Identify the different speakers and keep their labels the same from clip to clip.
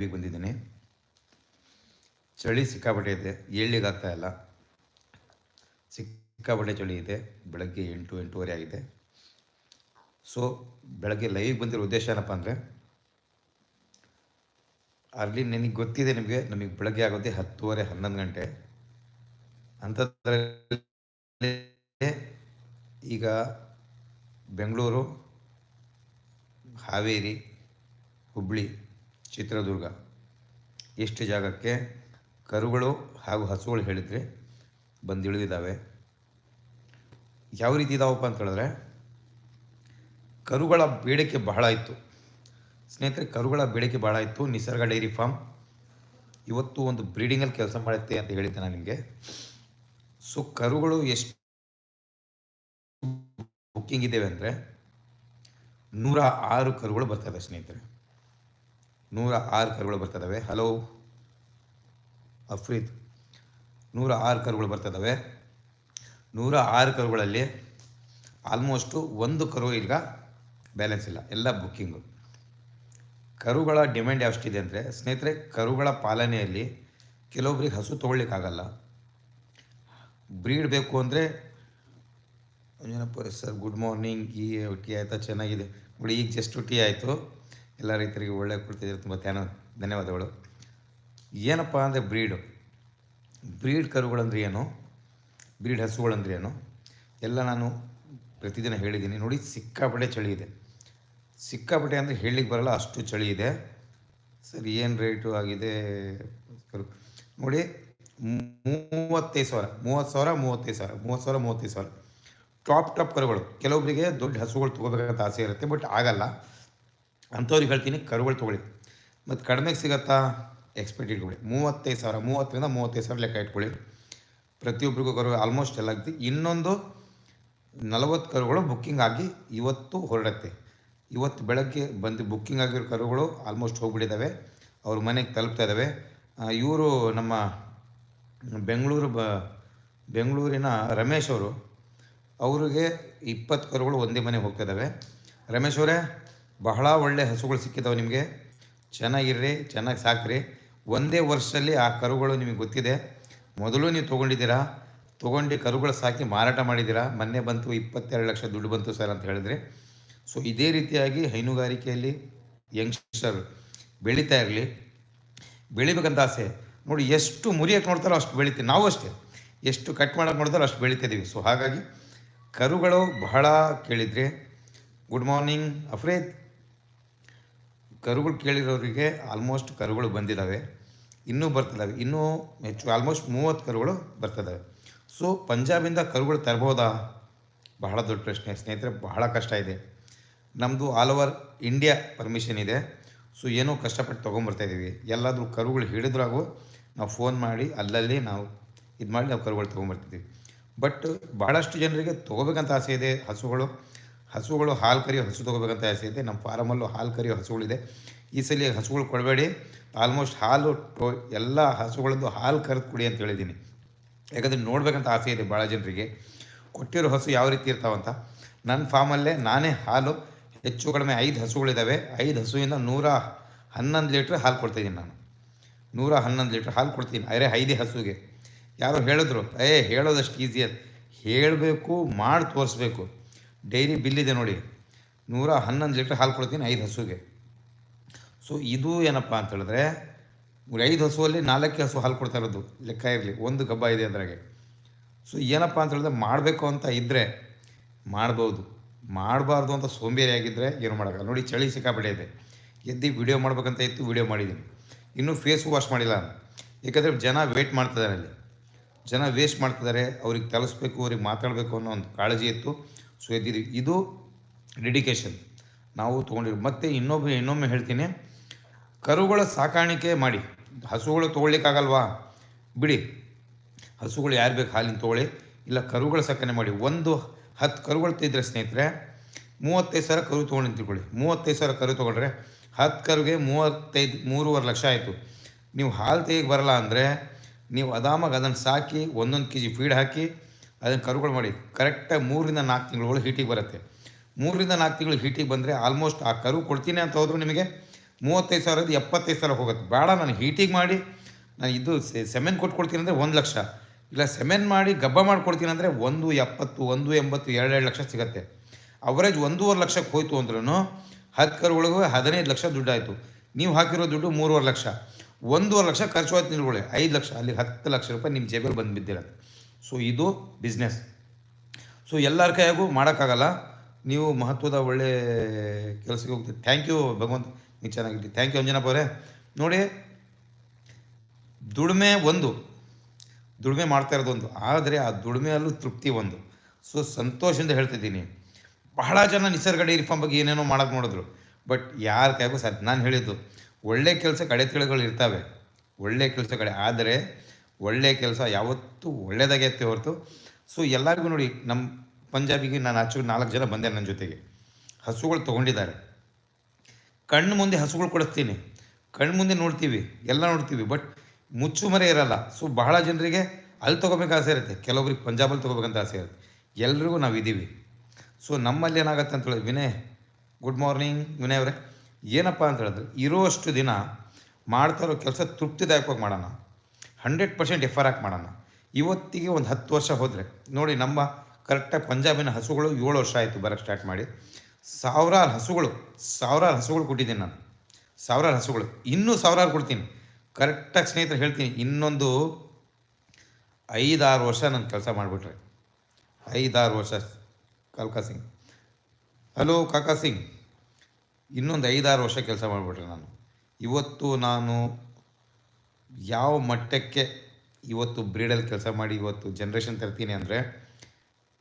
Speaker 1: ಲೈವಿಗೆ ಬಂದಿದ್ದೀನಿ. ಚಳಿ ಸಿಕ್ಕಾಪಟ್ಟೆ ಇದೆ. ಏಳಿಗಾಗ್ತಾ ಇಲ್ಲ. ಸಿಕ್ಕಾಪಟ್ಟೆ ಚಳಿ ಇದೆ. ಬೆಳಗ್ಗೆ ಎಂಟು, ಎಂಟೂವರೆ ಆಗಿದೆ. ಸೊ ಬೆಳಗ್ಗೆ ಲೈವ್ ಬಂದಿರೋ ಉದ್ದೇಶ ಏನಪ್ಪ ಅಂದರೆ, ಅಲ್ಲಿ ನನಗೆ ಗೊತ್ತಿದೆ ನಿಮಗೆ, ನಮಗೆ ಬೆಳಗ್ಗೆ ಆಗೋದೇ ಹತ್ತುವರೆ, ಹನ್ನೊಂದು ಗಂಟೆ. ಅಂಥದ್ರಲ್ಲಿ ಈಗ ಬೆಂಗಳೂರು, ಹಾವೇರಿ ಹುಬ್ಬಳ್ಳಿ ಚಿತ್ರದುರ್ಗ. ಎಷ್ಟು ಜಾಗಕ್ಕೆ ಕರುಗಳು ಹಾಗೂ ಹಸುಗಳು ಹೇಳಿದರೆ ಬಂದು ಯಾವ ರೀತಿ ಇದಾವಪ್ಪ ಅಂತ ಹೇಳಿದ್ರೆ, ಕರುಗಳ ಬೇಡಿಕೆ ಬಹಳ ಇತ್ತು. ಸ್ನೇಹಿತರೆ, ಕರುಗಳ ಬೇಡಿಕೆ ಬಹಳ ಇತ್ತು. ನಿಸರ್ಗ ಡೈರಿ ಫಾರ್ಮ್ ಇವತ್ತು ಒಂದು ಬ್ರೀಡಿಂಗಲ್ಲಿ ಕೆಲಸ ಮಾಡುತ್ತೆ ಅಂತ ಹೇಳಿದ್ದೆ ನಾನು ನಿಮಗೆ. ಸೊ, ಕರುಗಳು ಎಷ್ಟು ಬುಕ್ಕಿಂಗ್ ಇದ್ದೇವೆ ಅಂದರೆ ನೂರ ಆರು ಕರುಗಳು ಬರ್ತವೆ ಸ್ನೇಹಿತರೆ. ನೂರ ಆರು ಕರುಗಳು ಬರ್ತದವೆ. ಹಲೋ ಅಫ್ರೀದ್, ನೂರ ಆರು ಕರುಗಳು ಬರ್ತದವೆ. ನೂರ ಆರು ಕರುಗಳಲ್ಲಿ ಆಲ್ಮೋಸ್ಟು ಒಂದು ಕರು ಈಗ ಬ್ಯಾಲೆನ್ಸ್ ಇಲ್ಲ. ಎಲ್ಲ ಬುಕ್ಕಿಂಗು ಕರುಗಳ ಡಿಮ್ಯಾಂಡ್ ಯಾವಷ್ಟಿದೆ ಅಂದರೆ, ಸ್ನೇಹಿತರೆ, ಕರುಗಳ ಪಾಲನೆಯಲ್ಲಿ ಕೆಲವೊಬ್ರಿಗೆ ಹಸು ತೊಗೊಳ್ಲಿಕ್ಕಾಗಲ್ಲ ಬ್ರೀಡ್ ಬೇಕು ಅಂದರೆ, ಏನಪ್ಪ ಸರ್ ಗುಡ್ ಮಾರ್ನಿಂಗ್ ಈ ಟೀ ಆಯಿತಾ? ಚೆನ್ನಾಗಿದೆ. ನೋಡಿ, ಈಗ ಜಸ್ಟ್ ಟೀ ಆಯಿತು. ಎಲ್ಲ ರೈತರಿಗೆ ಒಳ್ಳೆ ಕೊಡ್ತಿದ್ದಾರೆ. ತುಂಬ ಧ್ಯಾನ, ಧನ್ಯವಾದಗಳು. ಏನಪ್ಪ ಅಂದರೆ ಬ್ರೀಡು ಬ್ರೀಡ್ ಕರುಗಳಂದ್ರೆ ಏನು? ಬ್ರೀಡ್ ಹಸುಗಳಂದ್ರೆ ಏನು? ಎಲ್ಲ ನಾನು ಪ್ರತಿದಿನ ಹೇಳಿದ್ದೀನಿ. ನೋಡಿ, ಸಿಕ್ಕಾಪಟ್ಟೆ ಚಳಿ ಇದೆ. ಸಿಕ್ಕಾಪಟ್ಟೆ ಅಂದರೆ ಹೇಳಲಿಕ್ಕೆ ಬರಲ್ಲ, ಅಷ್ಟು ಚಳಿ ಇದೆ. ಸರಿ, ಏನು ರೇಟು ಆಗಿದೆ? ನೋಡಿ, ಮೂವತ್ತೈದು ಸಾವಿರ, ಮೂವತ್ತು ಸಾವಿರ, ಮೂವತ್ತೈದು ಸಾವಿರ, ಮೂವತ್ತು ಸಾವಿರ, ಮೂವತ್ತೈದು ಸಾವಿರ. ಟಾಪ್ ಟಾಪ್ ಕರುಗಳು. ಕೆಲವೊಬ್ಬರಿಗೆ ದೊಡ್ಡ ಹಸುಗಳು ತೊಗೋಬೇಕಂತ ಆಸೆ ಇರುತ್ತೆ ಬಟ್ ಆಗಲ್ಲ. ಅಂಥವ್ರಿಗೆ ಹೇಳ್ತೀನಿ, ಕರುಗಳು ತೊಗೊಳ್ಳಿ. ಮತ್ತು ಕಡಿಮೆಗೆ ಸಿಗತ್ತಾ ಎಕ್ಸ್ಪೆಕ್ಟ್ ಇಟ್ಕೊಳ್ಳಿ. ಮೂವತ್ತೈದು ಸಾವಿರ, ಮೂವತ್ತರಿಂದ ಮೂವತ್ತೈದು ಸಾವಿರ ಲೆಕ್ಕ ಇಟ್ಕೊಳ್ಳಿ. ಪ್ರತಿಯೊಬ್ಬರಿಗೂ ಕರು ಆಲ್ಮೋಸ್ಟ್ ಎಲ್ಲ ಆಗ್ತಿ. ಇನ್ನೊಂದು ನಲವತ್ತು ಕರುಗಳು ಬುಕ್ಕಿಂಗ್ ಆಗಿ ಇವತ್ತು ಹೊರಡತ್ತೆ. ಇವತ್ತು ಬೆಳಗ್ಗೆ ಬಂದು ಬುಕ್ಕಿಂಗ್ ಆಗಿರೋ ಕರುಗಳು ಆಲ್ಮೋಸ್ಟ್ ಹೋಗ್ಬಿಟ್ಟಿದ್ದಾವೆ ಅವ್ರ ಮನೆಗೆ ತಲುಪ್ತಾ ಇದ್ದಾವೆ ಇವರು ನಮ್ಮ ಬೆಂಗಳೂರು ಬ, ಬೆಂಗಳೂರಿನ ರಮೇಶ್ ಅವರು, ಅವರಿಗೆ ಇಪ್ಪತ್ತು ಕರುಗಳು ಒಂದೇ ಮನೆಗೆ ಹೋಗ್ತಾ ಇದ್ದಾವೆ ರಮೇಶ್ ಅವರೇ ಬಹಳ ಒಳ್ಳೆ ಹಸುಗಳು ಸಿಕ್ಕಿದ್ದಾವೆ ನಿಮಗೆ. ಚೆನ್ನಾಗಿರ್ರಿ, ಚೆನ್ನಾಗಿ ಸಾಕ್ರಿ. ಒಂದೇ ವರ್ಷದಲ್ಲಿ ಆ ಕರುಗಳು ನಿಮಗೆ ಗೊತ್ತಿದೆ. ಮೊದಲು ನೀವು ತೊಗೊಂಡಿದ್ದೀರಾ? ತೊಗೊಂಡು ಕರುಗಳು ಸಾಕಿ ಮಾರಾಟ ಮಾಡಿದ್ದೀರಾ? ಮೊನ್ನೆ ಬಂತು ಇಪ್ಪತ್ತೆರಡು ಲಕ್ಷ ದುಡ್ಡು ಬಂತು ಸರ್ ಅಂತ ಹೇಳಿದ್ರಿ. ಸೊ, ಇದೇ ರೀತಿಯಾಗಿ ಹೈನುಗಾರಿಕೆಯಲ್ಲಿ ಯಂಗ್ಸ್ಟರ್ ಬೆಳೀತಾ ಇರಲಿ. ಬೆಳಿಬೇಕಂತ ಆಸೆ. ನೋಡಿ, ಎಷ್ಟು ಮುರಿಯಕ್ಕೆ ನೋಡ್ತಾರೋ ಅಷ್ಟು ಬೆಳಿತೀವಿ. ನಾವು ಅಷ್ಟೇ. ಎಷ್ಟು ಕಟ್ ಮಾಡೋಕ್ಕೆ ನೋಡ್ತಾರೋ ಅಷ್ಟು ಬೆಳಿತಿದ್ದೀವಿ ಸೊ, ಹಾಗಾಗಿ ಕರುಗಳು ಬಹಳ ಕೇಳಿದರೆ. ಗುಡ್ ಮಾರ್ನಿಂಗ್ ಅಫ್ರೇದ್ ಕರುಗಳು ಕೇಳಿರೋರಿಗೆ ಆಲ್ಮೋಸ್ಟ್ ಕರುಗಳು ಬಂದಿದ್ದಾವೆ ಇನ್ನೂ ಬರ್ತಿದ್ದಾವೆ ಇನ್ನೂ ಹೆಚ್ಚು ಆಲ್ಮೋಸ್ಟ್ ಮೂವತ್ತು ಕರುಗಳು ಬರ್ತಿದ್ದಾವೆ ಸೊ ಪಂಜಾಬಿಂದ ಕರುಗಳು ತರ್ಬೋದಾ? ಬಹಳ ದೊಡ್ಡ ಪ್ರಶ್ನೆ. ಸ್ನೇಹಿತರೆ, ಬಹಳ ಕಷ್ಟ ಇದೆ. ನಮ್ಮದು ಆಲ್ ಓವರ್ ಇಂಡಿಯಾ ಪರ್ಮಿಷನ್ ಇದೆ. ಸೊ ಏನೋ ಕಷ್ಟಪಟ್ಟು ತೊಗೊಂಬರ್ತಾ ಇದ್ದೀವಿ ಎಲ್ಲಾದರೂ ಕರುಗಳು ಹಿಡಿದ್ರಾಗೂ ನಾವು ಫೋನ್ ಮಾಡಿ, ಅಲ್ಲಲ್ಲಿ ನಾವು ಇದು ಮಾಡಿ ನಾವು ಕರುಗಳು ತೊಗೊಂಬರ್ತಿದ್ದೀವಿ ಬಟ್ ಬಹಳಷ್ಟು ಜನರಿಗೆ ತೊಗೋಬೇಕಂತ ಆಸೆ ಇದೆ, ಹಸುಗಳು. ಹಸುಗಳು ಹಾಲು ಕರಿಯೋ ಹಸು ತೊಗೋಬೇಕಂತ ಆಸೆ ಇದೆ. ನಮ್ಮ ಫಾರಮಲ್ಲೂ ಹಾಲು ಕರಿಯೋ ಹಸುಗಳಿದೆ. ಈ ಸಲ ಹಸುಗಳು ಕೊಡಬೇಡಿ. ಆಲ್ಮೋಸ್ಟ್ ಹಾಲು ಎಲ್ಲ ಹಸುಗಳದ್ದು ಹಾಲು ಕರೆದು ಕುಡಿ ಅಂತ ಹೇಳಿದ್ದೀನಿ. ಯಾಕಂದರೆ ನೋಡ್ಬೇಕಂತ ಆಸೆ ಇದೆ ಭಾಳ ಜನರಿಗೆ. ಕೊಟ್ಟಿರೋ ಹಸು ಯಾವ ರೀತಿ ಇರ್ತಾವಂತ? ನನ್ನ ಫಾರ್ಮಲ್ಲೇ ನಾನೇ ಹಾಲು ಹೆಚ್ಚು ಕಡಿಮೆ ಐದು ಹಸುಗಳಿದ್ದಾವೆ ಐದು ಹಸುವಿಂದ ನೂರ ಹನ್ನೊಂದು ಲೀಟ್ರ್ ಹಾಲು ಕೊಡ್ತಾಯಿದ್ದೀನಿ ನಾನು. ನೂರ ಹನ್ನೊಂದು ಲೀಟ್ರ್ ಹಾಲು ಕೊಡ್ತೀನಿ ಅರೆ ಐದೇ ಹಸುಗೆ. ಯಾರೋ ಹೇಳಿದ್ರು, ಏ, ಹೇಳೋದಷ್ಟು ಈಸಿ ಅದು. ಹೇಳಬೇಕು, ಮಾಡಿ ತೋರಿಸ್ಬೇಕು. ಡೈರಿ ಬಿಲ್ಲಿದೆ ನೋಡಿ. ನೂರ ಹನ್ನೊಂದು ಲೀಟ್ರ್ ಹಾಲು ಕೊಡ್ತೀನಿ ಐದು ಹಸುಗೆ. ಸೊ ಇದು ಏನಪ್ಪ ಅಂತ ಹೇಳಿದ್ರೆ ಐದು ಹಸುವಲ್ಲಿ ನಾಲ್ಕು ಹಸು ಹಾಲು ಕೊಡ್ತಾ ಇರೋದು ಲೆಕ್ಕ ಇರಲಿ, ಒಂದು ಗಬ್ಬ ಇದೆ ಅದರಾಗೆ. ಸೊ ಏನಪ್ಪ ಅಂತ ಹೇಳಿದ್ರೆ ಮಾಡಬೇಕು ಅಂತ ಇದ್ದರೆ ಮಾಡ್ಬೋದು. ಮಾಡಬಾರ್ದು ಅಂತ ಸೋಂಬೇರಿ ಆಗಿದ್ದರೆ ಏನು ಮಾಡೋಕ್ಕಲ್ಲ ನೋಡಿ, ಚಳಿ ಸಿಕ್ಕಾಪಟ್ಟೆ ಇದೆ. ಎದ್ದು ವಿಡಿಯೋ ಮಾಡ್ಬೇಕಂತ ಇತ್ತು, ವಿಡಿಯೋ ಮಾಡಿದ್ದೀನಿ. ಇನ್ನೂ ಫೇಸ್ ವಾಶ್ ಮಾಡಿಲ್ಲ ಏಕೆಂದರೆ ಜನ ವೇಟ್ ಮಾಡ್ತಿದ್ದಾರೆ ಅಲ್ಲಿ. ಜನ ವೇಸ್ಟ್ ಮಾಡ್ತಿದ್ದಾರೆ, ಅವ್ರಿಗೆ ತಲುಪಿಸ್ಬೇಕು ಅವ್ರಿಗೆ ಮಾತಾಡಬೇಕು ಅನ್ನೋ ಒಂದು ಕಾಳಜಿ ಇತ್ತು. ಸೊ ಎದ್ದಿದ್ದೀವಿ ಇದು ಡೆಡಿಕೇಶನ್ ನಾವು ತೊಗೊಂಡಿವಿ ಮತ್ತು ಇನ್ನೊಬ್ಬ ಇನ್ನೊಮ್ಮೆ ಹೇಳ್ತೀನಿ. ಕರುಗಳ ಸಾಕಾಣಿಕೆ ಮಾಡಿ. ಹಸುಗಳು ತೊಗೊಳ್ಲಿಕ್ಕಾಗಲ್ವಾ ಬಿಡಿ. ಹಸುಗಳು ಯಾರು ಬೇಕು ಹಾಲಿನ ತೊಗೊಳ್ಳಿ. ಇಲ್ಲ ಕರುಗಳ ಸಾಕಣೆ ಮಾಡಿ. ಒಂದು ಹತ್ತು ಕರುಗಳು ತೆಗೆದ್ರೆ ಸ್ನೇಹಿತರೆ, ಮೂವತ್ತೈದು ಸಾವಿರ ಕರು ತೊಗೊಂಡು ತಿಳ್ಕೊಳ್ಳಿ. ಮೂವತ್ತೈದು ಸಾವಿರ ಕರು ತೊಗೊಂಡ್ರೆ ಹತ್ತು ಕರುಗೆ ಮೂವತ್ತೈದು, ಮೂರುವರೆ ಲಕ್ಷ ಆಯಿತು. ನೀವು ಹಾಲು ತೆಗೆಗೆ ಬರಲ್ಲ ಅಂದರೆ ನೀವು ಅದಾಮಾಗ ಅದನ್ನು ಸಾಕಿ, ಒಂದೊಂದು ಕೆ ಜಿ ಫೀಡ್ ಹಾಕಿ ಅದನ್ನು ಕರುಗಳು ಮಾಡಿ ಕರೆಕ್ಟಾಗಿ ಮೂರರಿಂದ ನಾಲ್ಕು ತಿಂಗಳು ಹೀಟಿಗೆ ಬರುತ್ತೆ. ಮೂರರಿಂದ ನಾಲ್ಕು ತಿಂಗಳು ಹೀಟಿಗೆ ಬಂದರೆ ಆಲ್ಮೋಸ್ಟ್ ಆ ಕರು ಕೊಡ್ತೀನಿ ಅಂತ ಹೋದ್ರು ನಿಮಗೆ, ಮೂವತ್ತೈದು ಸಾವಿರದ ಎಪ್ಪತ್ತೈದು ಸಾವಿರ ಹೋಗುತ್ತೆ. ಬೇಡ, ನಾನು ಹೀಟಿಗೆ ಮಾಡಿ, ನಾನು ಇದು ಸೆಮೆನ್ ಕೊಟ್ಕೊಡ್ತೀನಿ ಅಂದರೆ ಒಂದು ಲಕ್ಷ. ಇಲ್ಲ ಸೆಮೆನ್ ಮಾಡಿ ಗಬ್ಬ ಮಾಡ್ಕೊಡ್ತೀನಿ ಅಂದರೆ ಒಂದು ಎಪ್ಪತ್ತು, ಒಂದು ಎಂಬತ್ತು ಎರಡೆರಡು ಲಕ್ಷ ಸಿಗುತ್ತೆ. ಅವರೇಜ್ ಒಂದೂವರೆ ಲಕ್ಷಕ್ಕೆ ಹೋಯಿತು ಅಂದ್ರೂ ಹತ್ತು ಕರುಗಳಿಗೆ ಹದಿನೈದು ಲಕ್ಷ ದುಡ್ಡು ಆಯಿತು ನೀವು ಹಾಕಿರೋ ದುಡ್ಡು ಮೂರುವರೆ ಲಕ್ಷ. ಒಂದೂವರೆ ಲಕ್ಷ ಖರ್ಚು ಆಯ್ತು ನಿಲ್ಕೊಳ್ಳಿ ಐದು ಲಕ್ಷ, ಅಲ್ಲಿ ಹತ್ತು ಲಕ್ಷ ರೂಪಾಯಿ ನಿಮ್ಮ ಜೇಬಲ್ಲಿ ಬಂದು ಬಿದ್ದಿರತ್ತೆ. ಸೊ ಇದು ಬಿಸ್ನೆಸ್ ಸೊ ಎಲ್ಲರ ಕೈಯಾಗೂ ಮಾಡೋಕ್ಕಾಗಲ್ಲ. ನೀವು ಮಹತ್ವದ ಒಳ್ಳೆ ಕೆಲಸಕ್ಕೆ ಹೋಗ್ತೀವಿ ಥ್ಯಾಂಕ್ ಯು ಭಗವಂತ. ನೀವು ಚೆನ್ನಾಗಿದ್ದೀವಿ ಥ್ಯಾಂಕ್ ಯು ಅಂಜನಪ್ಪ ನೋಡಿ, ದುಡಿಮೆ ಒಂದು. ದುಡಿಮೆ ಮಾಡ್ತಾ ಇರೋದು ಒಂದು. ಆದರೆ ಆ ದುಡಿಮೆಯಲ್ಲೂ ತೃಪ್ತಿ ಒಂದು. ಸೊ ಸಂತೋಷದಿಂದ ಹೇಳ್ತಿದ್ದೀನಿ. ಬಹಳ ಜನ ನಿಸರ್ಗ ಡೈರಿ ಫಾರ್ಮ್ ಬಗ್ಗೆ ಏನೇನೋ ಮಾಡೋದು ನೋಡಿದ್ರು. ಬಟ್ ಯಾರ ಕೈಗೂ ಸಾಧ್ಯ ನಾನು ಹೇಳಿದ್ದು, ಒಳ್ಳೆ ಕೆಲಸ ಕಡೆ ತಿಳಿಗಳು ಇರ್ತವೆ. ಒಳ್ಳೆ ಕಡೆ. ಆದರೆ ಒಳ್ಳೆ ಕೆಲಸ ಯಾವತ್ತೂ ಒಳ್ಳೆಯದಾಗೈತೆ ಹೊರತು. ಸೊ ಎಲ್ಲರಿಗೂ ನೋಡಿ ನಮ್ಮ ಪಂಜಾಬಿಗೆ ನಾನು ಆಚೆ ನಾಲ್ಕು ಜನ ಬಂದೆ ನನ್ನ ಜೊತೆಗೆ. ಹಸುಗಳು ತೊಗೊಂಡಿದ್ದಾರೆ. ಕಣ್ಣು ಮುಂದೆ ಹಸುಗಳು ಕೊಡಿಸ್ತೀನಿ. ಕಣ್ಣು ಮುಂದೆ ನೋಡ್ತೀವಿ, ಎಲ್ಲ ನೋಡ್ತೀವಿ ಬಟ್ ಮುಚ್ಚು ಮರೆ ಇರಲ್ಲ. ಸೊ ಬಹಳ ಜನರಿಗೆ ಅಲ್ಲಿ ತೊಗೋಬೇಕು ಆಸೆ ಇರುತ್ತೆ. ಕೆಲವೊಬ್ರಿಗೆ ಪಂಜಾಬಲ್ಲಿ ತೊಗೋಬೇಕಂತ ಆಸೆ ಇರುತ್ತೆ. ಎಲ್ರಿಗೂ ನಾವು ಇದ್ದೀವಿ ಸೊ ನಮ್ಮಲ್ಲಿ ಏನಾಗುತ್ತೆ ಅಂತ ಹೇಳಿದ್ರೆ, ವಿನಯ್ ಗುಡ್ ಮಾರ್ನಿಂಗ್ ವಿನಯ್ ಅವರೇ. ಏನಪ್ಪ ಅಂತ ಹೇಳಿದ್ರೆ, ಇರೋಷ್ಟು ದಿನ ಮಾಡ್ತಾ ಇರೋ ಕೆಲಸ ತೃಪ್ತಿದಾಯಕವಾಗಿ ಮಾಡೋಣ. ಹಂಡ್ರೆಡ್ ಪರ್ಸೆಂಟ್ ಎಫರ್ ಹಾಕಿ ಮಾಡೋಣ. ಇವತ್ತಿಗೆ ಒಂದು ಹತ್ತು ವರ್ಷ ಹೋದರೆ, ನೋಡಿ ನಮ್ಮ ಕರೆಕ್ಟಾಗಿ ಪಂಜಾಬಿನ ಹಸುಗಳು ಏಳು ವರ್ಷ ಆಯಿತು ಬರೋಕ್ಕೆ ಸ್ಟಾರ್ಟ್ ಮಾಡಿ. ಸಾವಿರಾರು ಹಸುಗಳು ಸಾವಿರಾರು ಹಸುಗಳು ಕೊಟ್ಟಿದ್ದೀನಿ ನಾನು. ಸಾವಿರಾರು ಹಸುಗಳು, ಇನ್ನೂ ಸಾವಿರಾರು ಕೊಡ್ತೀನಿ. ಕರೆಕ್ಟಾಗಿ ಸ್ನೇಹಿತರು ಹೇಳ್ತೀನಿ, ಇನ್ನೊಂದು ಐದಾರು ವರ್ಷ ನಾನು ಕೆಲಸ ಮಾಡಿಬಿಟ್ರೆ. ಐದಾರು ವರ್ಷ, ಕಲ್ಕಾ ಸಿಂಗ್. ಹಲೋ ಕಾಕಾ ಸಿಂಗ್. ಇನ್ನೊಂದು ಐದಾರು ವರ್ಷ ಕೆಲಸ ಮಾಡಿಬಿಟ್ರೆ ನಾನು. ಇವತ್ತು ನಾನು ಯಾವ ಮಟ್ಟಕ್ಕೆ ಇವತ್ತು ಬ್ರೀಡಲ್ಲಿ ಕೆಲಸ ಮಾಡಿ ಇವತ್ತು ಜನ್ರೇಷನ್ ತರ್ತೀನಿ ಅಂದರೆ,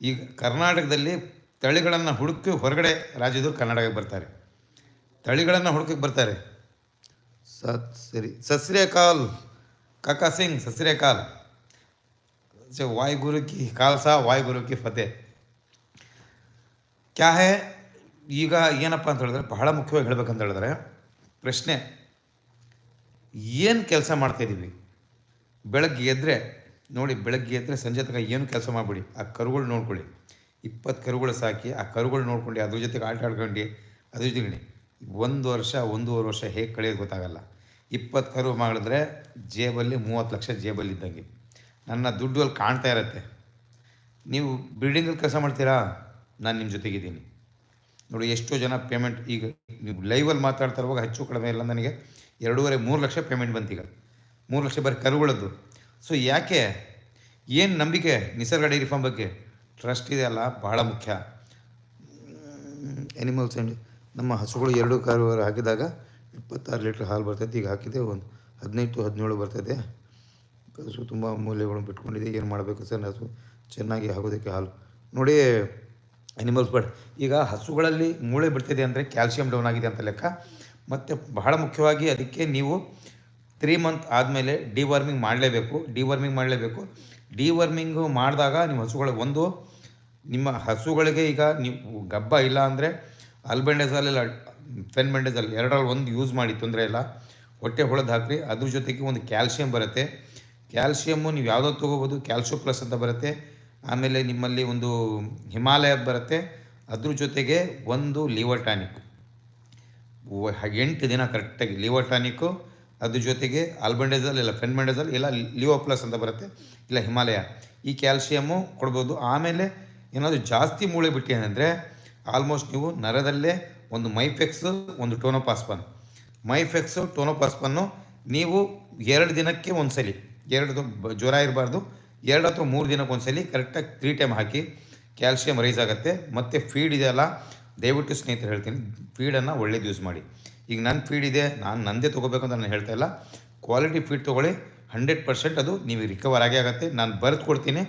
Speaker 1: ಈಗ ಕರ್ನಾಟಕದಲ್ಲಿ ತಳಿಗಳನ್ನು ಹುಡುಕಿ ಹೊರಗಡೆ ರಾಜ್ಯದವರು ಕರ್ನಾಟಕಕ್ಕೆ ಬರ್ತಾರೆ. ತಳಿಗಳನ್ನು ಹುಡುಕಕ್ಕೆ ಬರ್ತಾರೆ. ಸತ್ ಸರಿ ಸಸ್ರೇಕಾಲ್ ಕಾಕಾ ಸಿಂಗ್ ಸಸ್ರೇಕಾಲ್ ವಾಯ್ ಗುರು ಕಿ ಖಾಲ್ಸಾ ವಾಯ್ ಗುರು ಕಿ ಫತೆ. ಕ್ಯಾ ಹೇ ಈಗ ಏನಪ್ಪ ಅಂತ ಹೇಳಿದ್ರೆ ಬಹಳ ಮುಖ್ಯವಾಗಿ ಹೇಳ್ಬೇಕಂತ ಹೇಳಿದ್ರೆ ಪ್ರಶ್ನೆ ಏನು ಕೆಲಸ ಮಾಡ್ತಾಯಿದ್ದೀವಿ ಬೆಳಗ್ಗೆ ಎದ್ದರೆ ನೋಡಿ ಬೆಳಗ್ಗೆ ಎದ್ದರೆ ಸಂಜೆ ತನಕ ಏನು ಕೆಲಸ ಮಾಡಿಬಿಡಿ, ಆ ಕರುಗಳು ನೋಡ್ಕೊಳ್ಳಿ. ಇಪ್ಪತ್ತು ಕರುಗಳು ಸಾಕಿ, ಆ ಕರುಗಳು ನೋಡ್ಕೊಂಡು ಅದ್ರ ಜೊತೆಗೆ ಆಟ ಆಡ್ಕೊಂಡು, ಅದ್ರ ಜೊತೆಗೆ ಒಂದು ವರ್ಷ, ಒಂದೂವರೆ ವರ್ಷ ಹೇಗೆ ಕಳೆಯೋದು ಗೊತ್ತಾಗಲ್ಲ. ಇಪ್ಪತ್ತು ಕರು ಮಾಡಿದ್ರೆ ಜೇಬಲ್ಲಿ ಮೂವತ್ತು ಲಕ್ಷ ಜೇಬಲ್ಲಿ ಇದ್ದಂಗೆ. ನನ್ನ ದುಡ್ಡು ಅಲ್ಲಿ ಕಾಣ್ತಾ ಇರತ್ತೆ. ನೀವು ಬಿಲ್ಡಿಂಗಲ್ಲಿ ಕೆಲಸ ಮಾಡ್ತೀರಾ? ನಾನು ನಿಮ್ಮ ಜೊತೆಗಿದ್ದೀನಿ. ನೋಡಿ ಎಷ್ಟೋ ಜನ ಪೇಮೆಂಟ್ ಈಗ ನೀವು ಲೈವಲ್ಲಿ ಮಾತಾಡ್ತಾ ಇರುವಾಗ ಹೆಚ್ಚು ಕಡಿಮೆ ಇಲ್ಲ ನನಗೆ. ಎರಡೂವರೆ, ಮೂರು ಲಕ್ಷ ಪೇಮೆಂಟ್ ಬಂತೀಗ. ಮೂರು ಲಕ್ಷ ಬರೀ ಕರುಗಳದ್ದು. ಸೊ ಯಾಕೆ? ಏನು ನಂಬಿಕೆ ನಿಸರ್ಗ ಡೈರಿ ಫಾರ್ಮ್ ಬಗ್ಗೆ? ಟ್ರಸ್ಟ್ ಇದೆ ಅಲ್ಲ, ಬಹಳ ಮುಖ್ಯ. ಎನಿಮಲ್ಸ್ ಅಂಡ್ ನಮ್ಮ ಹಸುಗಳು ಎರಡು ಕಾರು ಹಾಕಿದಾಗ ಇಪ್ಪತ್ತಾರು ಲೀಟ್ರ್ ಹಾಲು ಬರ್ತೈತೆ. ಈಗ ಹಾಕಿದೆ, ಒಂದು ಹದಿನೈದು ಹದಿನೇಳು ಬರ್ತೈತೆ. ಹಸು ತುಂಬ ಮೌಲ್ಯಗಳನ್ನು ಬಿಟ್ಕೊಂಡಿದೆ. ಏನು ಮಾಡಬೇಕು ಸರ್? ಹಸು ಚೆನ್ನಾಗಿ ಆಗೋದಕ್ಕೆ ಹಾಲು. ನೋಡಿ ಅನಿಮಲ್ಸ್ ಬಟ್ ಈಗ ಹಸುಗಳಲ್ಲಿ ಮೂಳೆ ಬಿಡ್ತಿದೆ ಅಂದರೆ ಕ್ಯಾಲ್ಸಿಯಂ ಡೌನ್ ಆಗಿದೆ ಅಂತ ಲೆಕ್ಕ. ಮತ್ತು ಬಹಳ ಮುಖ್ಯವಾಗಿ ಅದಕ್ಕೆ ನೀವು ತ್ರೀ ಮಂತ್ ಆದಮೇಲೆ ಡಿವರ್ಮಿಂಗ್ ಮಾಡಲೇಬೇಕು ಡಿವರ್ಮಿಂಗ್ ಮಾಡಲೇಬೇಕು. ಡಿವರ್ಮಿಂಗು ಮಾಡಿದಾಗ ನಿಮ್ಮ ಹಸುಗಳ ಒಂದು, ನಿಮ್ಮ ಹಸುಗಳಿಗೆ ಈಗ ನೀವು ಗಬ್ಬ ಇಲ್ಲ ಅಂದರೆ ಅಲ್ಬೆಂಡೆಜಲ್ ಇಲ್ಲ ಫೆನ್ಬೆಂಡೆಜಲ್ ಎರಡರಲ್ಲಿ ಒಂದು ಯೂಸ್ ಮಾಡಿ ತೊಂದರೆ ಇಲ್ಲ. ಹೊಟ್ಟೆ ಹೊಳೆದು ಹಾಕ್ರಿ, ಅದ್ರ ಜೊತೆಗೆ ಒಂದು ಕ್ಯಾಲ್ಸಿಯಂ ಬರುತ್ತೆ. ಕ್ಯಾಲ್ಸಿಯಮ್ಮು ನೀವು ಯಾವುದೋ ತೊಗೋಬೋದು ಕ್ಯಾಲ್ಶಿಯೋ ಪ್ಲಸ್ ಅಂತ ಬರುತ್ತೆ. ಆಮೇಲೆ ನಿಮ್ಮಲ್ಲಿ ಒಂದು ಹಿಮಾಲಯ ಬರುತ್ತೆ. ಅದ್ರ ಜೊತೆಗೆ ಒಂದು ಲಿವರ್ ಟಾನಿಕ್ ಎಂಟು ದಿನ ಕರೆಕ್ಟಾಗಿ ಲಿವರ್ ಟಾನಿಕ್ಕು ಅದ್ರ ಜೊತೆಗೆ ಆಲ್ಬಂಡೆಜಲ್ ಇಲ್ಲ ಫೆನ್ಬೆಂಡೆಜಲ್ ಇಲ್ಲ ಲಿವೋ ಪ್ಲಸ್ ಅಂತ ಬರುತ್ತೆ, ಇಲ್ಲ ಹಿಮಾಲಯ. ಈ ಕ್ಯಾಲ್ಸಿಯಮ್ಮು ಕೊಡ್ಬೋದು. ಆಮೇಲೆ ಏನಾದರೂ ಜಾಸ್ತಿ ಮೂಳೆ ಬಿಟ್ಟಿ ಅಂದರೆ ಆಲ್ಮೋಸ್ಟ್ ನೀವು ನರದಲ್ಲೇ ಒಂದು ಮೈಫೆಕ್ಸು ಒಂದು ಟೋನೋಪಾಸ್ಪನ್ ಮೈಫೆಕ್ಸು ಟೋನೋಪಾಸ್ಪನ್ನು ನೀವು ಎರಡು ದಿನಕ್ಕೆ ಒಂದು ಸಲ ಎರಡು ಜ್ವರ ಇರಬಾರ್ದು. ಎರಡು ಅಥವಾ ಮೂರು ದಿನಕ್ಕೆ ಒಂದು ಕರೆಕ್ಟಾಗಿ ತ್ರೀ ಟೈಮ್ ಹಾಕಿ ಕ್ಯಾಲ್ಸಿಯಂ ರೈಸ್ ಆಗುತ್ತೆ. ಮತ್ತು ಫೀಡ್ ಇದೆಯಲ್ಲ ದಯವಿಟ್ಟು ಸ್ನೇಹಿತರು ಹೇಳ್ತೀನಿ ಫೀಡನ್ನು ಒಳ್ಳೇದು ಯೂಸ್ ಮಾಡಿ. ಈಗ ನನ್ನ ಫೀಡ್ ಇದೆ, ನಾನು ನಂದೇ ತೊಗೋಬೇಕು ಅಂತ ನಾನು ಹೇಳ್ತಾ ಇಲ್ಲ. ಕ್ವಾಲಿಟಿ ಫೀಡ್ ತೊಗೊಳ್ಳಿ ಹಂಡ್ರೆಡ್ ಪರ್ಸೆಂಟ್ ಅದು ನೀವು ರಿಕವರ್ ಆಗೇ ಆಗುತ್ತೆ. ನಾನು ಬರೆದು ಕೊಡ್ತೀನಿ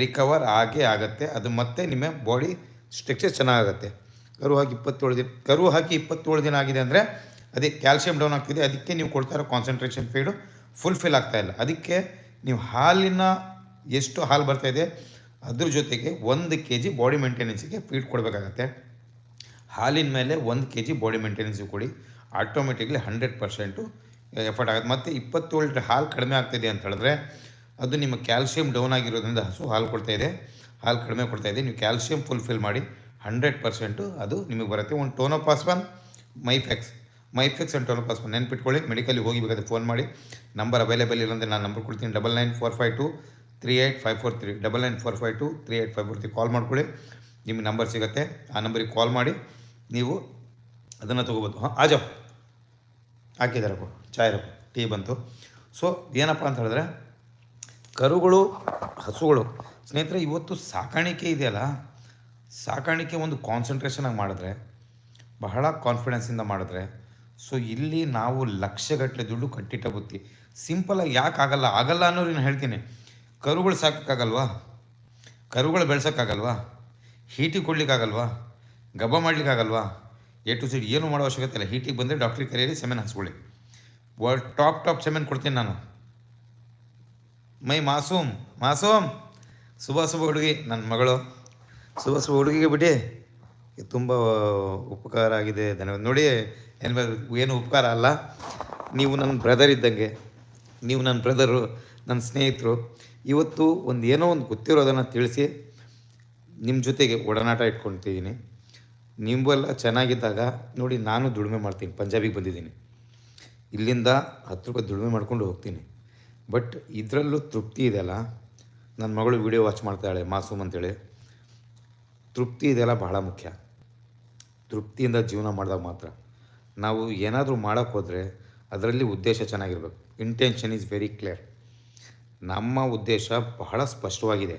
Speaker 1: ರಿಕವರ್ ಆಗೇ ಆಗುತ್ತೆ. ಅದು ಮತ್ತೆ ನಿಮ್ಮ ಬಾಡಿ ಸ್ಟ್ರಕ್ಚರ್ ಚೆನ್ನಾಗಾಗುತ್ತೆ ಕರು ಹಾಕಿ ಇಪ್ಪತ್ತೇಳು ದಿನ, ಕರು ಹಾಕಿ ಇಪ್ಪತ್ತೇಳು ದಿನ ಆಗಿದೆ ಅಂದರೆ ಅದೇ ಕ್ಯಾಲ್ಸಿಯಂ ಡೌನ್ ಆಗ್ತಿದೆ. ಅದಕ್ಕೆ ನೀವು ಕೊಡ್ತಾ ಇರೋ ಕಾನ್ಸಂಟ್ರೇಷನ್ ಫೀಡು ಫುಲ್ಫಿಲ್ ಆಗ್ತಾ ಇಲ್ಲ. ಅದಕ್ಕೆ ನೀವು ಹಾಲಿನ ಎಷ್ಟು ಹಾಲು ಬರ್ತಾ ಇದೆ, ಅದ್ರ ಜೊತೆಗೆ ಒಂದು ಕೆ ಜಿ ಬಾಡಿ ಮೇಂಟೆನೆನ್ಸಿಗೆ ಫೀಡ್ ಕೊಡಬೇಕಾಗತ್ತೆ. ಹಾಲಿನ ಮೇಲೆ ಒಂದು ಕೆ ಜಿ ಬಾಡಿ ಮೇಂಟೆನೆನ್ಸ್ ಕೊಡಿ. ಆಟೋಮೆಟಿಕ್ಲಿ ಹಂಡ್ರೆಡ್ ಪರ್ಸೆಂಟು ಎಫರ್ಟ್ ಆಗುತ್ತೆ. ಮತ್ತು ಇಪ್ಪತ್ತೇಳು ಲೀಟ್ರ್ ಹಾಲು ಕಡಿಮೆ ಆಗ್ತಿದೆ ಅಂತ ಹೇಳಿದ್ರೆ, ಅದು ನಿಮ್ಮ ಕ್ಯಾಲ್ಸಿಯಂ ಡೌನ್ ಆಗಿರೋದ್ರಿಂದ ಹಸು ಹಾಲು ಕೊಡ್ತಾ ಇದೆ. ಹಾಲು ಕಡಿಮೆ ಕೊಡ್ತಾ ಇದೆ. ನೀವು ಕ್ಯಾಲ್ಸಿಯಂ ಫುಲ್ಫಿಲ್ ಮಾಡಿ ಹಂಡ್ರೆಡ್ ಪರ್ಸೆಂಟು ಅದು ನಿಮಗೆ ಬರುತ್ತೆ. ಒಂದು ಟೋನೋಪಾಸ್ಪನ್ ಮೈಫೆಕ್ಸ್ ಮೈಫೆಕ್ಸ್ ಆ್ಯಂಡ್ ಟೋನೋಪಾಸ್ ನೆನ್ಪಿಟ್ಕೊಳ್ಳಿ. ಮೆಡಿಕಲ್ಗೆ ಹೋಗಿ ಬೇಕಾದ್ರೆ ಫೋನ್ ಮಾಡಿ. ನಂಬರ್ ಅವೈಲೇಬಲ್ ಇಲ್ಲ ಅಂದರೆ ನಾನು ನಂಬರ್ ಕೊಡ್ತೀನಿ. Double nine four five two three eight five four three double nine four five two three eight five four three call ಮಾಡ್ಕೊಳ್ಳಿ. ನಿಮ್ಮ ನಂಬರ್ ಸಿಗುತ್ತೆ. ಆ ನಂಬರಿಗೆ ಕಾಲ್ ಮಾಡಿ. ನೀವು ಅದನ್ನು ತೊಗೋಬೋದು. ಹಾಂ ಆಜಾವ್ ಹಾಕಿದ್ದಾರೆ ಚಾಯ್ ರಪ್ಪ ಟೀ ಬಂತು. ಸೊ ಏನಪ್ಪ ಅಂತ ಹೇಳಿದ್ರೆ, ಕರುಗಳು, ಹಸುಗಳು, ಸ್ನೇಹಿತರೆ, ಇವತ್ತು ಸಾಕಾಣಿಕೆ ಇದೆಯಲ್ಲ, ಸಾಕಾಣಿಕೆ ಒಂದು ಕಾನ್ಸಂಟ್ರೇಷನಾಗಿ ಮಾಡಿದ್ರೆ, ಬಹಳ ಕಾನ್ಫಿಡೆನ್ಸಿಂದ ಮಾಡಿದ್ರೆ ಸೊ ಇಲ್ಲಿ ನಾವು ಲಕ್ಷಗಟ್ಟಲೆ ದುಡ್ಡು ಕಟ್ಟಿಟ್ಟ ಬುತ್ತಿ. ಸಿಂಪಲಾಗಿ ಯಾಕೆ ಆಗಲ್ಲ? ಆಗಲ್ಲ ಅನ್ನೋರು ನಾನು ಹೇಳ್ತೀನಿ. ಕರುಗಳು ಸಾಕೋಕ್ಕಾಗಲ್ವಾ? ಕರುಗಳು ಬೆಳ್ಸೋಕ್ಕಾಗಲ್ವಾ? ಹೀಟಿ ಕೊಡ್ಲಿಕ್ಕಾಗಲ್ವಾ? ಗಬ್ಬ ಮಾಡ್ಲಿಕ್ಕಾಗಲ್ವಾ? ಎ ಟು ಸಿಡ್ ಏನು ಮಾಡೋ ಅವಶ್ಯಕತೆ ಇಲ್ಲ. ಹೀಟಿಗೆ ಬಂದರೆ ಡಾಕ್ಟ್ರಿಗೆ ಕರೆಯಲ್ಲಿ ಸೆಮೆನ್ ಹಾಕ್ಸ್ಕೊಳ್ಳಿ ವರ್ಡ್ ಟಾಪ್ ಟಾಪ್ ಸೆಮೆನ್ ಕೊಡ್ತೀನಿ ನಾನು. ಮೈ ಮಾಸೂಮ್ ಮಾಸೂಮ್. ಶುಭ ಶುಭ ಹುಡುಗಿ ನನ್ನ ಮಗಳು. ಶುಭ ಶುಭ ಹುಡುಗಿಗೆ ಬಿಡಿ. ತುಂಬ ಉಪಕಾರ ಆಗಿದೆ. ಧನ್ಯವಾದ. ನೋಡಿ ಏನು ಏನು ಉಪಕಾರ ಅಲ್ಲ. ನೀವು ನನ್ನ ಬ್ರದರ್ ಇದ್ದಂಗೆ, ನೀವು ನನ್ನ ಬ್ರದರು ನನ್ನ ಸ್ನೇಹಿತರು. ಇವತ್ತು ಒಂದು ಏನೋ ಒಂದು ಗೊತ್ತಿರೋದನ್ನು ತಿಳಿಸಿ ನಿಮ್ಮ ಜೊತೆಗೆ ಒಡನಾಟ ಇಟ್ಕೊಳ್ತಿದ್ದೀನಿ ನಿಂಬೆಲ್ಲ ಚೆನ್ನಾಗಿದ್ದಾಗ ನೋಡಿ ನಾನು ದುಡಿಮೆ ಮಾಡ್ತೀನಿ, ಪಂಜಾಬಿಗೆ ಬಂದಿದ್ದೀನಿ. ಇಲ್ಲಿಂದ ಹತ್ತು ರೂಪಾಯಿ ದುಡಿಮೆ ಮಾಡ್ಕೊಂಡು ಹೋಗ್ತೀನಿ. ಬಟ್ ಇದರಲ್ಲೂ ತೃಪ್ತಿ ಇದೆಯಲ್ಲ ನನ್ನ ಮಗಳು ವಿಡಿಯೋ ವಾಚ್ ಮಾಡ್ತಾಳೆ, ಮಾಸೂಮ್ ಅಂತೇಳಿ. ತೃಪ್ತಿ ಇದೆಯಲ್ಲ ಬಹಳ ಮುಖ್ಯ. ತೃಪ್ತಿಯಿಂದ ಜೀವನ ಮಾಡಿದಾಗ ಮಾತ್ರ. ನಾವು ಏನಾದರೂ ಮಾಡೋಕ್ಕೆ ಹೋದರೆ ಅದರಲ್ಲಿ ಉದ್ದೇಶ ಚೆನ್ನಾಗಿರ್ಬೇಕು. ಇಂಟೆನ್ಷನ್ ಈಸ್ ವೆರಿ ಕ್ಲಿಯರ್ ನಮ್ಮ ಉದ್ದೇಶ ಬಹಳ ಸ್ಪಷ್ಟವಾಗಿದೆ.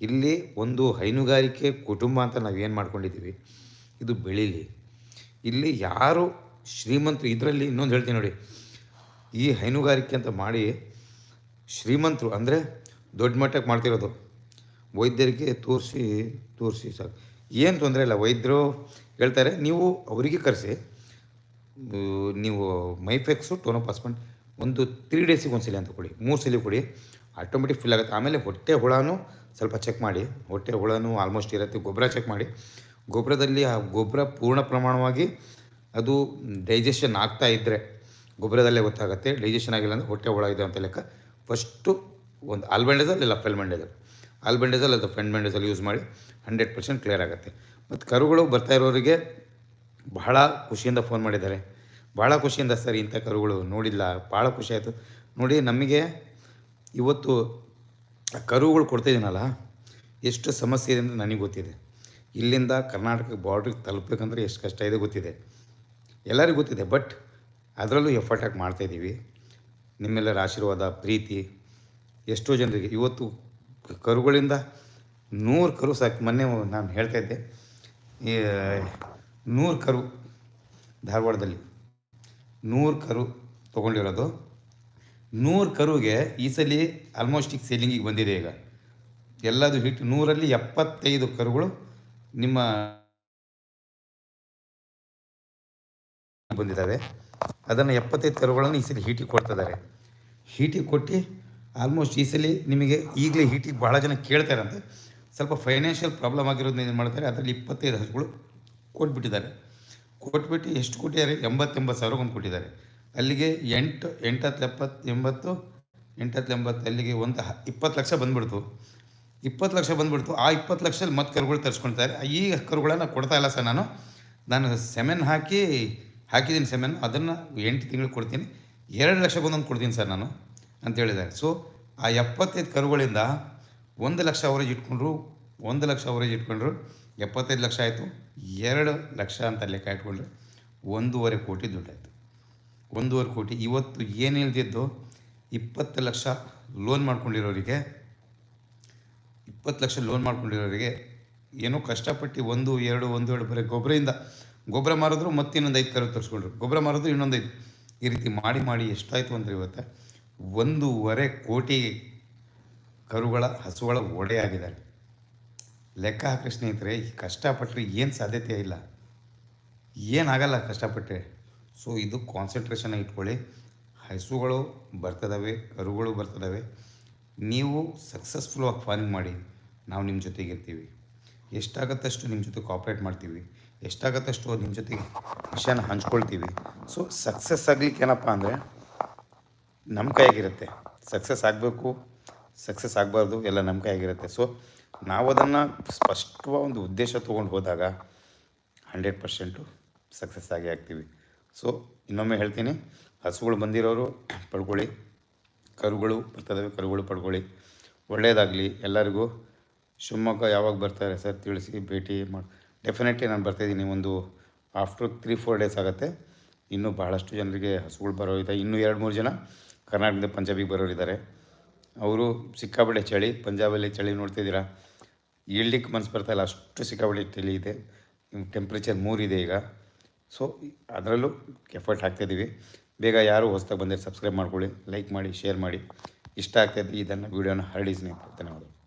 Speaker 1: ಇಲ್ಲಿ ಒಂದು ಹೈನುಗಾರಿಕೆ ಕುಟುಂಬ ಅಂತ ನಾವು ಏನು ಮಾಡ್ಕೊಂಡಿದ್ದೀವಿ? ಇದು ಬೆಳೀಲಿ. ಇಲ್ಲಿ ಯಾರು ಶ್ರೀಮಂತರು, ಇದರಲ್ಲಿ ಇನ್ನೊಂದು ಹೇಳ್ತೀನಿ ನೋಡಿ. ಈ ಹೈನುಗಾರಿಕೆ ಅಂತ ಮಾಡಿ ಶ್ರೀಮಂತರು ಅಂದರೆ ದೊಡ್ಡ ಮಟ್ಟಕ್ಕೆ ಮಾಡ್ತಿರೋದು. ವೈದ್ಯರಿಗೆ ತೋರಿಸಿ ತೋರಿಸಿ ಸಾಕು. ಏನು ತೊಂದರೆ ಇಲ್ಲ, ವೈದ್ಯರು ಹೇಳ್ತಾರೆ, ನೀವು ಅವರಿಗೆ ಕರೆಸಿ. ನೀವು ಮೈಫೆಕ್ಸು ಟೋನೋಪಾಸ್ಮೆಂಟ್ ಒಂದು ತ್ರೀ ಡೇಸಿಗೆ ಒಂದು ಸಲ ಅಂತ ಕೊಡಿ. ಮೂರು ಸಲ ಕೊಡಿ. ಆಟೋಮೆಟಿಕ್ ಫಿಲ್ ಆಗುತ್ತೆ. ಆಮೇಲೆ ಹೊಟ್ಟೆ ಹುಳನೂ ಸ್ವಲ್ಪ ಚೆಕ್ ಮಾಡಿ. ಹೊಟ್ಟೆ ಹುಳನೂ ಆಲ್ಮೋಸ್ಟ್ ಇರುತ್ತೆ. ಗೊಬ್ಬರ ಚೆಕ್ ಮಾಡಿ. ಗೊಬ್ಬರದಲ್ಲಿ ಆ ಗೊಬ್ಬರ ಪೂರ್ಣ ಪ್ರಮಾಣವಾಗಿ ಅದು ಡೈಜೆಷನ್ ಆಗ್ತಾ ಇದ್ದರೆ ಗೊಬ್ಬರದಲ್ಲೇ ಗೊತ್ತಾಗುತ್ತೆ ಡೈಜೆಷನ್ ಆಗಿಲ್ಲ ಅಂದರೆ ಹೊಟ್ಟೆ ಒಳಗಿದೆ ಅಂತ ಲೆಕ್ಕ. ಫಸ್ಟು ಒಂದು ಆಲ್ಬೆಂಡೇಸಲ್ ಇಲ್ಲ ಫೆಲ್ಮೆಂಡೇಸಲ್ ಆಲ್ಬೆಂಡೇಸಲ್ ಅಥವಾ ಫೆನ್ಮೆಂಡೇಸಲ್ ಯೂಸ್ ಮಾಡಿ ಹಂಡ್ರೆಡ್ ಪರ್ಸೆಂಟ್ ಕ್ಲಿಯರ್ ಆಗುತ್ತೆ. ಮತ್ತು ಕರುಗಳು ಬರ್ತಾ ಇರೋರಿಗೆ ಬಹಳ ಖುಷಿಯಿಂದ ಫೋನ್ ಮಾಡಿದ್ದಾರೆ. ಭಾಳ ಖುಷಿಯಿಂದ ಸರ್ ಇಂಥ ಕರುಗಳು ನೋಡಿಲ್ಲ ಭಾಳ ಖುಷಿ ಆಯಿತು. ನೋಡಿ ನಮಗೆ ಇವತ್ತು ಕರುಗಳು ಕೊಡ್ತಾಯಿದ್ದೀನಲ್ಲ ಎಷ್ಟು ಸಮಸ್ಯೆ ಇದೆ ಅಂತ ನನಗೆ ಗೊತ್ತಿದೆ. ಇಲ್ಲಿಂದ ಕರ್ನಾಟಕ ಬಾರ್ಡ್ರಿಗೆ ತಲುಪಬೇಕಂದ್ರೆ ಎಷ್ಟು ಕಷ್ಟ ಇದೆ ಗೊತ್ತಿದೆ. ಎಲ್ಲರಿಗೂ ಗೊತ್ತಿದೆ ಬಟ್ ಅದರಲ್ಲೂ ಎಫರ್ಟ್ ಹಾಕಿ ಮಾಡ್ತಾಯಿದ್ದೀವಿ ನಿಮ್ಮೆಲ್ಲರ ಆಶೀರ್ವಾದ, ಪ್ರೀತಿ, ಎಷ್ಟೋ ಜನರಿಗೆ. ಇವತ್ತು ಕರುಗಳಿಂದ ನೂರು ಕರು ಸಾಕು. ಮೊನ್ನೆ ನಾನು ಹೇಳ್ತಾ ಈ, ನೂರು ಕರು ಧಾರವಾಡದಲ್ಲಿ. ನೂರು ಕರು ತೊಗೊಂಡಿರೋದು. ನೂರು ಕರುಗೆ ಈ ಸಲ ಆಲ್ಮೋಸ್ಟಿಗೆ ಸೇಲಿಂಗಿಗೆ ಬಂದಿದೆ ಈಗ. ಎಲ್ಲದು ಹಿಟ್ಟು ನೂರಲ್ಲಿ ಎಪ್ಪತ್ತೈದು ಕರುಗಳು ನಿಮ್ಮ ಬಂದಿದ್ದಾವೆ. ಅದನ್ನು ಎಪ್ಪತ್ತೈದು ಕರುಗಳನ್ನು ಈ ಸಲ ಹೀಟಿಗೆ ಕೊಡ್ತಿದ್ದಾರೆ ಹೀಟಿಗೆ ಕೊಟ್ಟು ಆಲ್ಮೋಸ್ಟ್ ಈ ಸಲ ನಿಮಗೆ ಈಗಲೇ ಹೀಟಿಗೆ ಭಾಳ ಜನ ಕೇಳ್ತಾರಂತೆ ಸ್ವಲ್ಪ ಫೈನಾನ್ಷಿಯಲ್ ಪ್ರಾಬ್ಲಮ್ ಆಗಿರೋದನ್ನ ಏನು ಮಾಡ್ತಾರೆ, ಅದರಲ್ಲಿ ಇಪ್ಪತ್ತೈದು ಹಸುಗಳು ಕೊಟ್ಬಿಟ್ಟಿದ್ದಾರೆ. ಕೊಟ್ಬಿಟ್ಟು ಎಷ್ಟು ಕೊಟ್ಟಿದ್ದಾರೆ? ಎಂಬತ್ತೆಂಬತ್ತು ಸಾವಿರ ಒಂದು ಕೊಟ್ಟಿದ್ದಾರೆ. ಅಲ್ಲಿಗೆ ಎಂಟು, ಎಂಟತ್ತು, ಎಪ್ಪತ್ತು, ಎಂಬತ್ತು, ಎಂಟತ್ತು, ಎಂಬತ್ತು, ಅಲ್ಲಿಗೆ ಒಂದು ಇಪ್ಪತ್ತು ಲಕ್ಷ ಬಂದ್ಬಿಡ್ತು. ಇಪ್ಪತ್ತು ಲಕ್ಷ ಬಂದ್ಬಿಡ್ತು. ಆ ಇಪ್ಪತ್ತು ಲಕ್ಷದಲ್ಲಿ ಮತ್ತೆ ಕರುಗಳು ತರಿಸ್ಕೊಳ್ತಾರೆ ಈ ಕರುಗಳನ್ನು ಕೊಡ್ತಾ ಇಲ್ಲ ಸರ್ ನಾನು. ನಾನು ಸೆಮೆನ್ ಹಾಕಿ, ಹಾಕಿದ್ದೀನಿ ಸೆಮೆನ್. ಅದನ್ನು ಎಂಟು ತಿಂಗಳು ಕೊಡ್ತೀನಿ. ಎರಡು ಲಕ್ಷ ಬಂದೊಂದು ಕೊಡ್ತೀನಿ ಸರ್ ನಾನು ಅಂತ ಹೇಳಿದ್ದಾರೆ. ಸೊ ಆ ಎಪ್ಪತ್ತೈದು ಕರುಗಳಿಂದ ಒಂದು ಲಕ್ಷ ಅವರೇಜ್ ಇಟ್ಕೊಂಡ್ರು, ಒಂದು ಲಕ್ಷ ಅವರೇಜ್ ಇಟ್ಕೊಂಡ್ರು, ಎಪ್ಪತ್ತೈದು ಲಕ್ಷ ಆಯಿತು. ಎರಡು ಲಕ್ಷ ಅಂತ ಲೆಕ್ಕ ಇಟ್ಕೊಂಡ್ರು. ಒಂದೂವರೆ ಕೋಟಿ ದುಡ್ಡಾಯಿತು. ಒಂದೂವರೆ ಕೋಟಿ. ಇವತ್ತು ಏನು ಇಲ್ದಿದ್ದು ಇಪ್ಪತ್ತು ಲಕ್ಷ ಲೋನ್ ಮಾಡ್ಕೊಂಡಿರೋರಿಗೆ ಇಪ್ಪತ್ತು ಲಕ್ಷ ಲೋನ್ ಮಾಡ್ಕೊಂಡಿರೋರಿಗೆ ಏನೋ ಕಷ್ಟಪಟ್ಟು ಒಂದು, ಎರಡು ಒಂದು, ಎರಡು ಬರೀ ಗೊಬ್ಬರದಿಂದ ಗೊಬ್ಬರ ಮಾರಿದ್ರು ಮತ್ತೆ ಇನ್ನೊಂದು ಐದು ಕರು ತರಿಸ್ಕೊಂಡ್ರು. ಗೊಬ್ಬರ ಮಾರಿದ್ರು ಇನ್ನೊಂದು ಐದು. ಈ ರೀತಿ ಮಾಡಿ ಮಾಡಿ ಎಷ್ಟಾಯಿತು ಅಂದರೆ ಇವತ್ತು ಒಂದೂವರೆ ಕೋಟಿ ಕರುಗಳ ಹಸುಗಳ ಒಡೆ ಆಗಿದ್ದಾರೆ ಲೆಕ್ಕ ಹಾಕಿ ಸ್ನೇಹಿತರೆ ಕಷ್ಟಪಟ್ಟರೆ ಏನು ಸಾಧ್ಯತೆ ಇಲ್ಲ. ಏನಾಗಲ್ಲ ಕಷ್ಟಪಟ್ಟರೆ ಸೊ ಇದು ಕಾನ್ಸಂಟ್ರೇಷನ್ ಇಟ್ಕೊಳ್ಳಿ. ಹಸುಗಳು ಬರ್ತದವೆ, ಕರುಗಳು ಬರ್ತದವೆ. ನೀವು ಸಕ್ಸಸ್ಫುಲ್ ಆಗಿ ಫಾರ್ಮಿಂಗ್ ಮಾಡಿ. ನಾವು ನಿಮ್ಮ ಜೊತೆಗಿರ್ತೀವಿ ಎಷ್ಟಾಗತ್ತಷ್ಟು ನಿಮ್ಮ ಜೊತೆ ಕಾಪ್ರೇಟ್ ಮಾಡ್ತೀವಿ. ಎಷ್ಟಾಗತ್ತಷ್ಟು ನಿಮ್ಮ ಜೊತೆಗೆ ವಿಷಯನ ಹಂಚ್ಕೊಳ್ತೀವಿ. ಸೊ ಸಕ್ಸಸ್ ಆಗ್ಲಿಕ್ಕೆ ಏನಪ್ಪ ಅಂದರೆ ನಮ್ಮ ಕೈಯಾಗಿರುತ್ತೆ. ಸಕ್ಸಸ್ ಆಗಬೇಕು ಸಕ್ಸಸ್ ಆಗಬಾರ್ದು ಎಲ್ಲ ನಮ್ಮ ಕೈಯಾಗಿರುತ್ತೆ. ಸೊ ನಾವು ಅದನ್ನು ಸ್ಪಷ್ಟವಾದ ಒಂದು ಉದ್ದೇಶ ತೊಗೊಂಡು ಹೋದಾಗ ಹಂಡ್ರೆಡ್ ಪರ್ಸೆಂಟು ಸಕ್ಸಸ್ ಆಗಿ ಆಗ್ತೀವಿ. ಸೊ ಇನ್ನೊಮ್ಮೆ ಹೇಳ್ತೀನಿ. ಹಸುಗಳು ಬಂದಿರೋರು ಪಡ್ಕೊಳ್ಳಿ. ಕರುಗಳು ಬರ್ತದವೆ ಕರುಗಳು ಪಡ್ಕೊಳ್ಳಿ. ಒಳ್ಳೆಯದಾಗಲಿ ಎಲ್ಲರಿಗೂ. ಶಿವಮೊಗ್ಗ ಯಾವಾಗ ಬರ್ತಾರೆ ಸರ್ ತಿಳಿಸಿ, ಭೇಟಿ ಮಾಡಿ ಡೆಫಿನೆಟ್ಲಿ ನಾನು ಬರ್ತಾಯಿದ್ದೀನಿ ಒಂದು ಆಫ್ಟರ್ ತ್ರೀ ಫೋರ್ ಡೇಸ್ ಆಗುತ್ತೆ. ಇನ್ನೂ ಬಹಳಷ್ಟು ಜನರಿಗೆ ಹಸುಗಳು ಬರೋರಿದೆ. ಇನ್ನೂ ಎರಡು, ಮೂರು ಜನ ಕರ್ನಾಟಕದಿಂದ ಪಂಜಾಬಿಗೆ ಬರೋರಿದ್ದಾರೆ. ಅವರು ಸಿಕ್ಕಾಪಟ್ಟೆ ಚಳಿ, ಪಂಜಾಬಲ್ಲಿ ಚಳಿ ನೋಡ್ತಿದ್ದೀರಾ ಇಳ್ಲಿಕ್ಕೆ ಮನಸ್ಸು ಬರ್ತಾಯಿಲ್ಲ ಅಷ್ಟು ಸಿಕ್ಕಾಪಟ್ಟೆ ಚಳಿ ಇದೆ. ಟೆಂಪ್ರೇಚರ್ ಮೂರಿದೆ ಈಗ. ಸೊ ಅದರಲ್ಲೂ ಎಫರ್ಟ್ ಹಾಕ್ತಾಯಿದ್ದೀವಿ ಬೇಗ ಯಾರು ಹೊಸ್ದಾಗಿ ಬಂದರೆ ಸಬ್ಸ್ಕ್ರೈಬ್ ಮಾಡ್ಕೊಳ್ಳಿ ಲೈಕ್ ಮಾಡಿ ಶೇರ್ ಮಾಡಿ. ಇಷ್ಟ ಆಗ್ತಾಯಿದ್ದು ಇದನ್ನು ವೀಡಿಯೋನ ಹರಡಿ ಸ್ನೇಹಿತರೆ. ಧನ್ಯವಾದಗಳು.